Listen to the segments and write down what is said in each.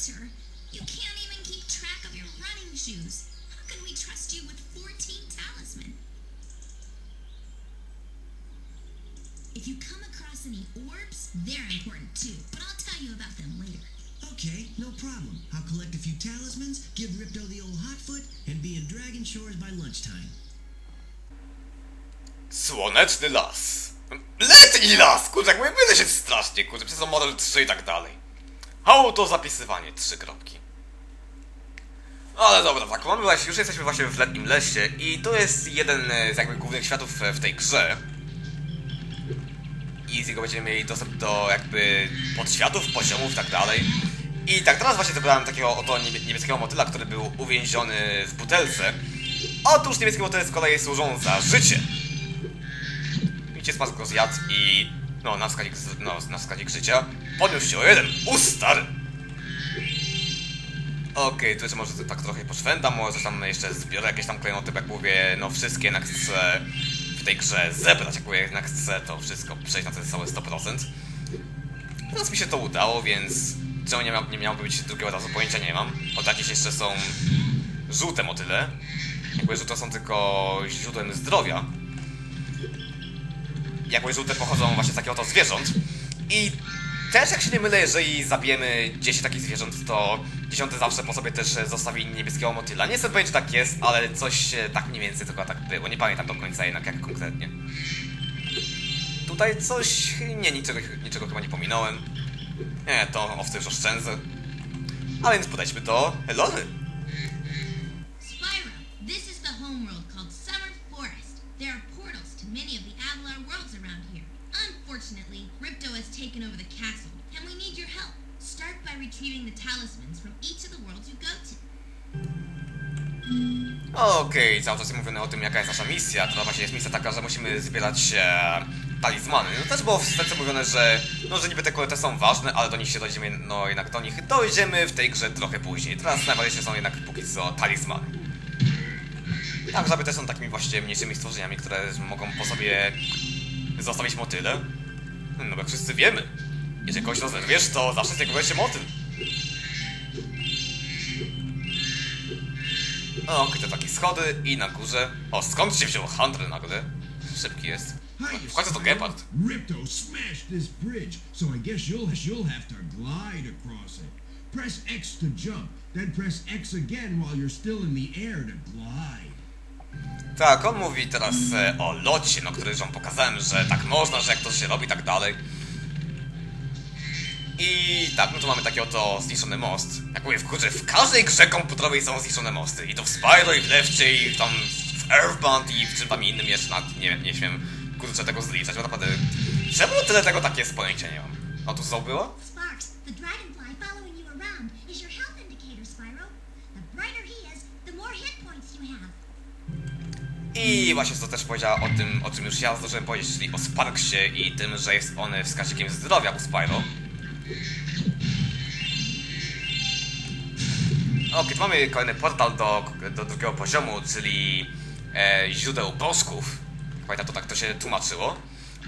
Hunter, you can't even keep track of your running shoes. How can we trust you with 14 talisman? If you come across any orbs, they're important too, but I'll tell you about them later. Okay, no problem. I'll collect a few talismans, give Ripto the old hot foot, and be in Dragon Shores by lunchtime. Słoneczny las. Letni las! Kurczę, jak mylę się strasznie, kurczę, przez to model 3 i tak dalej. Auto zapisywanie, trzy kropki. Ale dobra, tak, mamy właśnie, już jesteśmy właśnie w letnim lesie i to jest jeden z jakby głównych światów w tej grze. I z niego będziemy mieli dostęp do jakby podświatów, poziomów i tak dalej. I tak teraz właśnie zebrałem takiego oto niebie- niebieskiego motyla, który był uwięziony w butelce. Otóż niebieskie motyle z kolei służą za życie. Widzicie, spadł go zjadł i... No, na wskazik, z- no, na wskazik życia podniósł się o jeden. Ustar! Okej, tu jeszcze może tak trochę poszwędam, może tam jeszcze zbiorę jakieś tam klejnoty, jak mówię, no wszystkie jednak chcę w tej grze zebrać, jak mówię, jednak chcę to wszystko przejść na ten cały 100%. Teraz mi się to udało, więc czemu nie, miał, nie miałoby być drugiego razu, pojęcia nie mam. Od jakieś jeszcze są żółte motyle. Jakby żółte są tylko źródłem zdrowia. Jakby żółte pochodzą właśnie z takiego oto zwierząt. I też jak się nie mylę, jeżeli zabijemy 10 takich zwierząt, to dziesiąty zawsze po sobie też zostawi niebieskiego motyla. Nie jestem pewien, czy tak jest, ale coś tak mniej więcej tylko tak było. Nie pamiętam do końca jednak jak konkretnie. Tutaj coś... Nie, niczego, niczego chyba nie pominąłem. Nie, to owce już oszczędzę. A więc podejdźmy do Elory. Spyro, this is the homeworld called Summer Forest. There are portals to many of the Avalar worlds around here. Unfortunately, Ripto has taken over the castle, and we need your help. Start by retrieving the talismans from each of the worlds you go to. Okej, cały czas jest mówione o tym, jaka jest nasza misja. To właśnie jest misja taka, że musimy zbierać e, talizmany. No też było w serce mówione, że no, że niby te kolete są ważne, ale do nich się dojdziemy, no jednak do nich dojdziemy w tej grze trochę później. Teraz najważniejsze są jednak póki co talizmany. Tak, żaby też są takimi właśnie mniejszymi stworzeniami, które mogą po sobie zostawić motyle. No bo wszyscy wiemy, jeżeli kogoś rozerwiesz, to zawsze z niego będzie motyl. O, te takie schody i na górze. O, skąd się wziął Hunter nagle? Szybki jest. W końcu to Gepard. Ripto smashed this bridge, so I guess you'll you'll have to glide across it. Press X to jump, then press X again while you're still in the air to glide. Tak, on mówi teraz e, o locie, no który już wam pokazałem, że tak można, że jak to się robi, tak dalej. I tak, no to mamy taki oto zniszczony most. Jak mówię, w w każdej grze komputerowej są zniszczone mosty. I to w Spyro, i w Lefcie, i tam w Earthbound, i w czym tam innym jeszcze, nawet nie, nie śmiem, kurczę, tego zliczać, bo naprawdę... Czemu tyle tego takie jest nie mam? O, tu znowu było? Sparks, the dragonfly I właśnie to też powiedziała o tym, o czym już ja zdążyłem powiedzieć, czyli o Sparksie i tym, że jest on wskaźnikiem zdrowia u Spyro. Okej, tu mamy kolejny portal do, do drugiego poziomu, czyli e, źródeł bożków. Pamiętam, to tak to się tłumaczyło.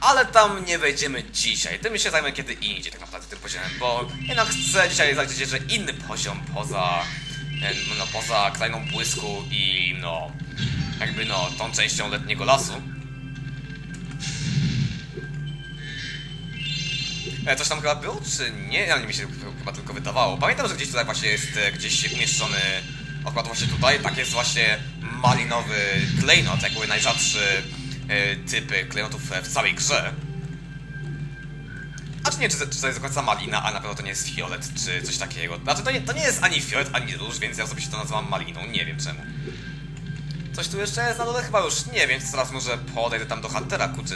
Ale tam nie wejdziemy dzisiaj. Tym się zajmę kiedy indziej tak naprawdę tym poziomem, bo jednak chcę dzisiaj zaliczyć jeszcze inny poziom poza, e, no, poza krainą błysku i no, jakby no, tą częścią letniego lasu. E, coś tam chyba było, czy nie? Ale mi się chyba tylko wydawało. Pamiętam, że gdzieś tutaj właśnie jest e, gdzieś umieszczony odkład właśnie tutaj. Tak jest właśnie malinowy klejnot, jakby najrzadszy e, typ klejnotów e, w całej grze. A czy nie, czy, czy to jest do końca malina, a na pewno to nie jest fiolet, czy coś takiego. Znaczy, to nie, to nie jest ani fiolet, ani róż, więc ja sobie się to nazywam maliną, nie wiem czemu. Coś tu jeszcze jest na dole? Chyba już nie wiem, więc teraz może podejdę tam do Huntera, kurczę.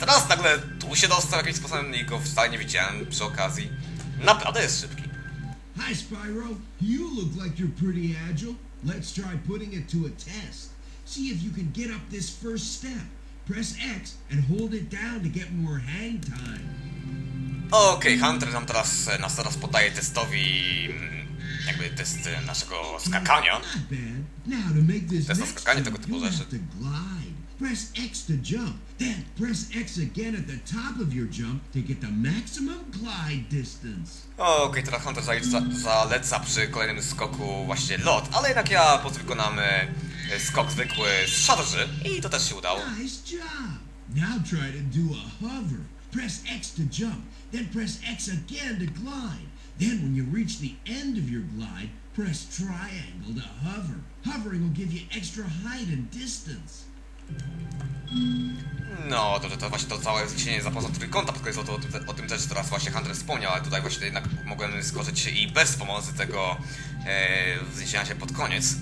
Teraz nagle tu się dostał jakimś sposobem i go wcale nie widziałem przy okazji. Naprawdę jest szybki. Hi, Spyro. You look like you're pretty agile. Let's try putting it to a test. See if you can get up this first step. Press X and hold it down to get more hang time. Okej, Hunter nam teraz, e, nas teraz podaje testowi jakby test e, naszego skakania. Jest next skakanie tego typu rzeczy. Press X to jump. Then press X again at the top of your jump to get the maximum glide distance. Okej, teraz Hunter zaleca, zaleca przy kolejnym skoku właśnie lot, ale jednak ja po wykonam e, skok zwykły z szarży i to też się udało. Nice job. Now try to do a hover. Press X to jump, then press X again to glide. Then when you reach the end of your glide, press triangle to hover. Hovering will give you extra height and distance. No, to, to właśnie to całe zniesienie za pomocą trójkąta pod koniec, o, to, o tym też teraz właśnie Hunter wspomniał, ale tutaj właśnie jednak mogłem skoczyć i bez pomocy tego e, wzniesienia się pod koniec.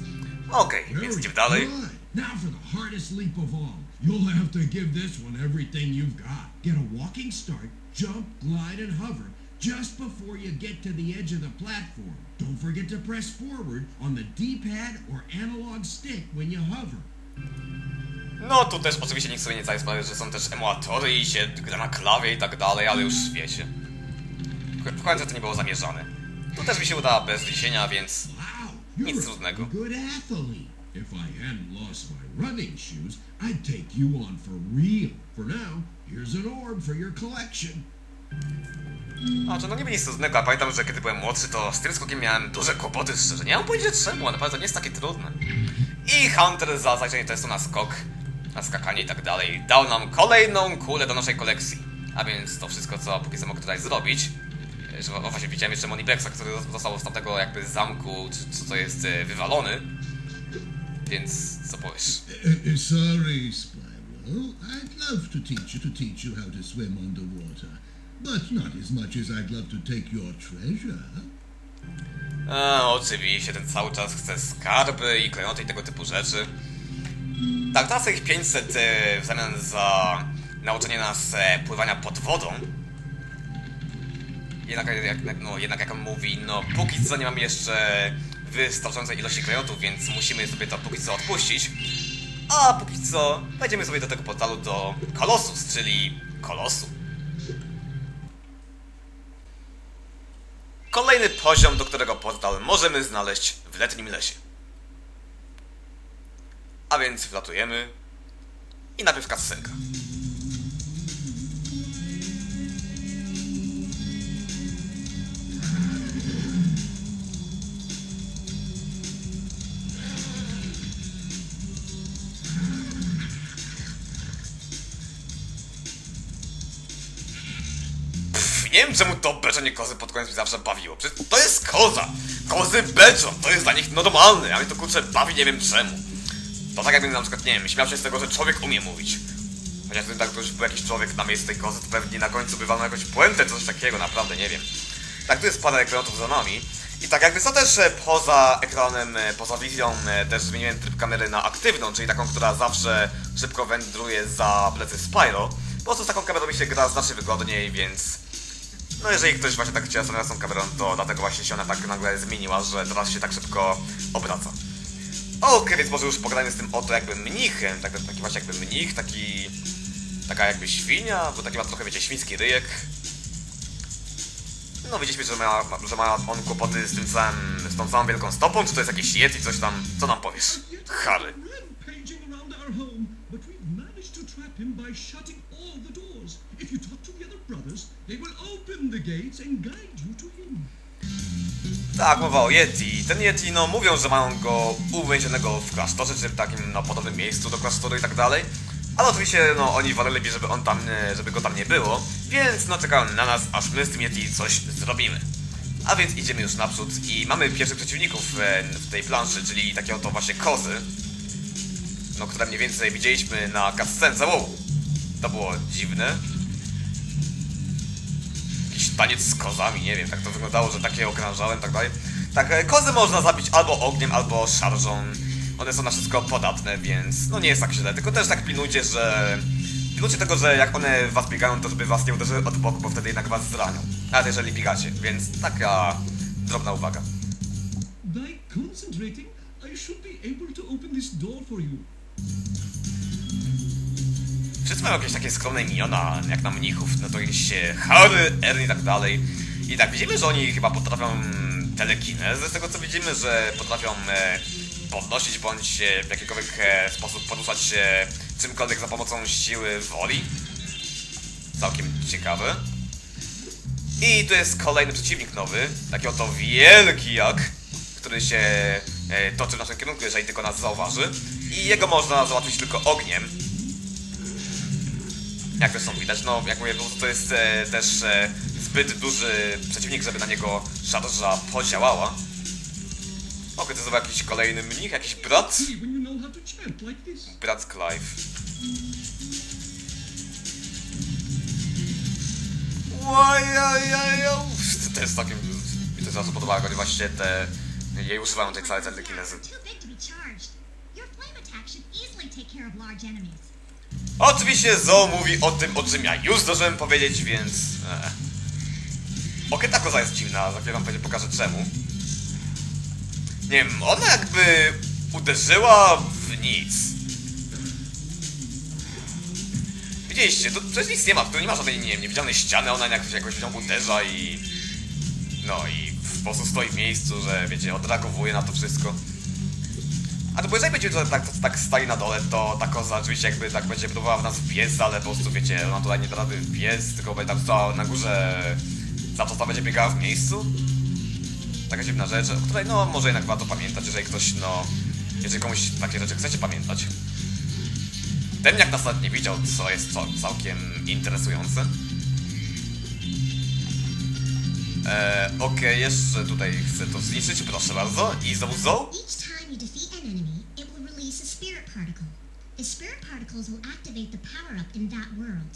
Okej, więc Very idziemy dalej. Now for the hardest leap of all. You'll have to give this one everything you've got. Get a walking start, jump, glide, and hover just before you get to the edge of the platform. Don't forget to press forward on the D-pad or analog stick when you hover. No tu też oczywiście nikt sobie nie zdaje sprawy, że są też emulatory i się gra na klawie i tak dalej, ale już wiecie. W- końcu to nie było zamierzone. Tu też mi się uda bez wniesienia, więc Nic trudnego. If I hadn't lost my running shoes, I'd take you on for real. For now, here's an orb for your collection. A, to no niby nic trudnego, a pamiętam, że kiedy byłem młodszy, to z tym skokiem miałem duże kłopoty, szczerze. Nie mam pojęcia czemu, ale naprawdę nie jest takie trudne. I Hunter za zajrzenie testu na skok, na skakanie i tak dalej, dał nam kolejną kulę do naszej kolekcji. A więc to wszystko, co póki co mogę tutaj zrobić. E, Że, o, właśnie widziałem jeszcze Moniplexa, który został z tamtego jakby zamku, czy co to jest, e, wywalony. Więc co powiesz? Uh, uh, sorry, Spyro. I'd love to teach you to teach you how to swim underwater, but not as much as I'd love to take your treasure. A, oczywiście, ten cały czas chce skarby i klejnoty i tego typu rzeczy. Tak, teraz ich 500 e, w zamian za nauczenie nas e, pływania pod wodą. Jednak jak, jak- no, jednak jak on mówi, no póki co nie mamy jeszcze wystarczającej ilości klejnotów, więc musimy sobie to póki co odpuścić. A póki co wejdziemy sobie do tego portalu do Colossus, czyli Kolosu. Kolejny poziom, do którego portal możemy znaleźć w letnim lesie. A więc wlatujemy i najpierw kascenka. Nie wiem czemu to beczenie kozy pod koniec mi zawsze bawiło. Przecież to jest koza! Kozy beczą! To jest dla nich normalne, a mnie to kurczę bawi nie wiem czemu. To tak jakbym na przykład, nie wiem, śmiał się z tego, że człowiek umie mówić. Chociaż gdyby tak ktoś był jakiś człowiek na miejscu tej kozy, to pewnie na końcu by walnął jakąś puentę, coś takiego, naprawdę nie wiem. Tak, tu jest parę ekranów za nami. I tak jakby co też e, poza ekranem, e, poza wizją, e, też zmieniłem tryb kamery na aktywną, czyli taką, która zawsze szybko wędruje za plecy Spyro. Po prostu z taką kamerą mi się gra znacznie wygodniej, więc... No jeżeli ktoś właśnie tak chciał z tą kamerą, to dlatego właśnie się ona tak nagle zmieniła, że teraz się tak szybko obraca. Okej, więc może już pogadajmy z tym oto jakby mnichem, tak, taki właśnie jakby mnich, taki... Taka jakby świnia, bo taki ma trochę, wiecie, świński ryjek. No widzieliśmy, że ma, że ma on kłopoty z tym całym, z tą całą wielką stopą, czy to jest jakiś yeti, coś tam, co nam powiesz? Harry. but Tak, mowa o Yeti. Ten Yeti, no mówią, że mają go uwięzionego w klasztorze, czy w takim, no, podobnym miejscu do klasztoru i tak dalej. Ale oczywiście, no, oni walili, żeby on tam, nie- żeby go tam nie było, więc no czekają na nas, aż my z tym Yeti coś zrobimy. A więc idziemy już naprzód i mamy pierwszych przeciwników e, w tej planszy, czyli takie oto właśnie kozy. No, które mniej więcej widzieliśmy na cutscence. Wow! To było dziwne. Taniec z kozami, nie wiem, tak to wyglądało, że takie okrążałem, tak dalej. Tak, e, kozy można zabić albo ogniem, albo szarżą. One są na wszystko podatne, więc no nie jest tak źle. Tylko też tak pilnujcie, że... Pilnujcie tego, że jak one was biegają, to żeby was nie uderzyły od boku, bo wtedy jednak was zranią. Nawet jeżeli biegacie, więc taka drobna uwaga. By concentrating, I should be able to open this door for you. Wszyscy mają jakieś takie skromne imiona, jak na mnichów, no to jakieś Harry, Ern i tak dalej. I tak widzimy, że oni chyba potrafią telekinezę, z tego co widzimy, że potrafią e, podnosić bądź w jakikolwiek e, sposób poruszać się czymkolwiek za pomocą siły woli. Całkiem ciekawe. I tu jest kolejny przeciwnik nowy, taki oto wielki jak, który się e, toczy w naszym kierunku, jeżeli tylko nas zauważy. I jego można załatwić tylko ogniem. Jak zresztą widać, no jak mówię, to jest e, też e, zbyt duży przeciwnik, żeby na niego szarża podziałała. Okej, to jest jakiś kolejny mnich, jakiś brat? Brat Clive. Łajajaja. To jest takim... Mi to zawsze podobało, jak oni właśnie te... Jej używają tej całej telekinezy. Your flame attack should easily take care of large enemies. Oczywiście Zo mówi o tym, o czym ja już zdążyłem powiedzieć, więc... E. Okej, ta koza jest dziwna, za chwilę wam pokażę czemu. Nie wiem, ona jakby uderzyła w nic. Widzieliście, to przecież nic nie ma, tu nie ma żadnej, nie wiem, niewidzialnej ściany, ona jakoś, jakoś w nią uderza i... No i po prostu stoi w miejscu, że wiecie, odreagowuje na to wszystko. A to bo jeżeli będzie to tak, tak stali na dole, to ta koza oczywiście jakby tak będzie próbowała w nas wbiec, ale po prostu wiecie, ona tutaj nie da rady wbiec, tylko będzie tam stała na górze, za to ta będzie biegała w miejscu. Taka dziwna rzecz, o której no może jednak warto pamiętać, jeżeli ktoś no, jeżeli komuś takie rzeczy chcecie pamiętać. Ten jak nas nie widział, co jest co, całkiem interesujące. Eee, okej, jeszcze tutaj chcę to zniszczyć, proszę bardzo. I znowu Zoe? Each time you defeat an enemy, it will release a spirit particle. The spirit particles will activate the power up in that world.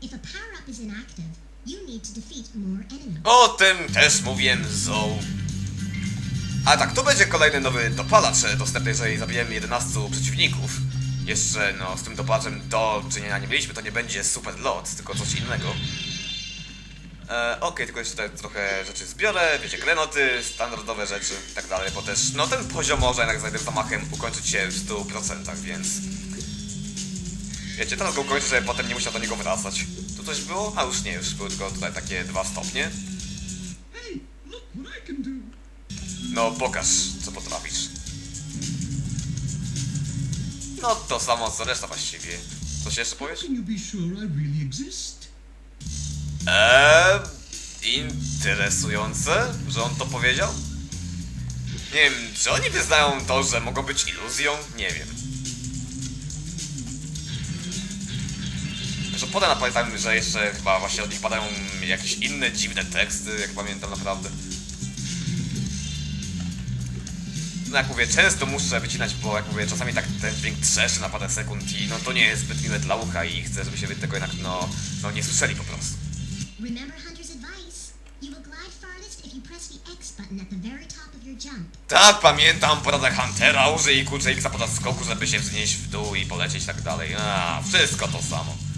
If a power up is inactive, you need to defeat more enemies. O tym też mówiłem Zoe. A tak, to będzie kolejny nowy dopalacz e, dostępny, jeżeli zabijemy 11 przeciwników. Jeszcze, no, z tym dopalaczem do czynienia nie mieliśmy, to nie będzie super lot, tylko coś innego. E, Okej, tylko jeszcze tutaj trochę rzeczy zbiorę, wiecie, klenoty, standardowe rzeczy i tak dalej, bo też, no, ten poziom może jednak za zamachem ukończyć się w 100%, więc... Wiecie, teraz go ukończę, żeby potem nie musiał do niego wracać. Tu coś było? A już nie, już były tylko tutaj takie dwa stopnie. No, pokaż, co potrafisz. No, to samo co reszta właściwie. Coś jeszcze powiesz? Eee, interesujące, że on to powiedział. Nie wiem, czy oni wyznają to, że mogą być iluzją? Nie wiem. Że potem pamiętam, że jeszcze chyba właśnie od nich padają jakieś inne dziwne teksty, jak pamiętam naprawdę. No jak mówię, często muszę wycinać, bo jak mówię, czasami tak ten dźwięk trzeszy na parę sekund i no to nie jest zbyt miłe dla ucha i chcę, żeby się wy tego jednak no, no nie słyszeli po prostu. Tak, pamiętam poradę Huntera, użyj kurczę X podczas skoku, żeby się wznieść w dół i polecieć i tak dalej. A, wszystko to samo.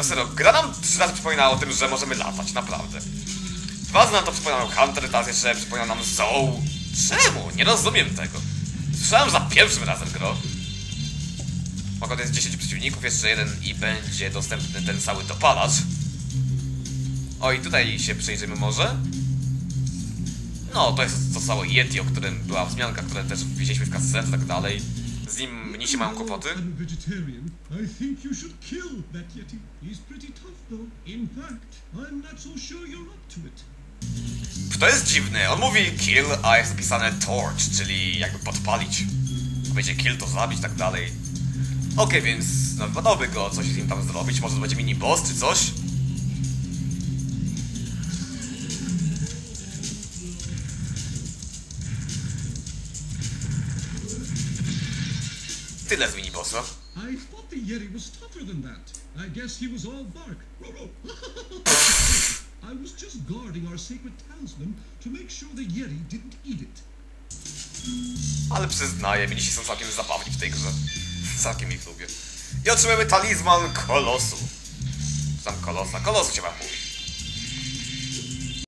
No serio, gra nam trzy razy przypomina o tym, że możemy latać, naprawdę. Dwa razy nam to przypominał Hunter, teraz jeszcze przypomina nam Zoe. Czemu? Nie rozumiem tego. Słyszałem za pierwszym razem gro. Mogą to jest 10 przeciwników, jeszcze jeden i będzie dostępny ten cały dopalacz. O i tutaj się przyjrzymy może. No, to jest to całe Yeti, o którym była wzmianka, które też widzieliśmy w kasence i tak dalej. Z nim mnisi mają kłopoty. To jest dziwne, on mówi kill, a jest napisane torch, czyli jakby podpalić. Będzie kill to zabić i tak dalej. Okej, więc no, wypadałoby go coś z nim tam zrobić, może to będzie mini boss czy coś. Tyle z mini bossa. I thought the Yeti was tougher than that. I guess he was all bark. I was just guarding our sacred talisman to make sure the Yeti didn't eat it. Ale przyznaję, minisi są całkiem zabawni w tej grze. Całkiem ich lubię. I otrzymujemy talizman kolosu. Sam kolosa. Kolosu się wam mówi.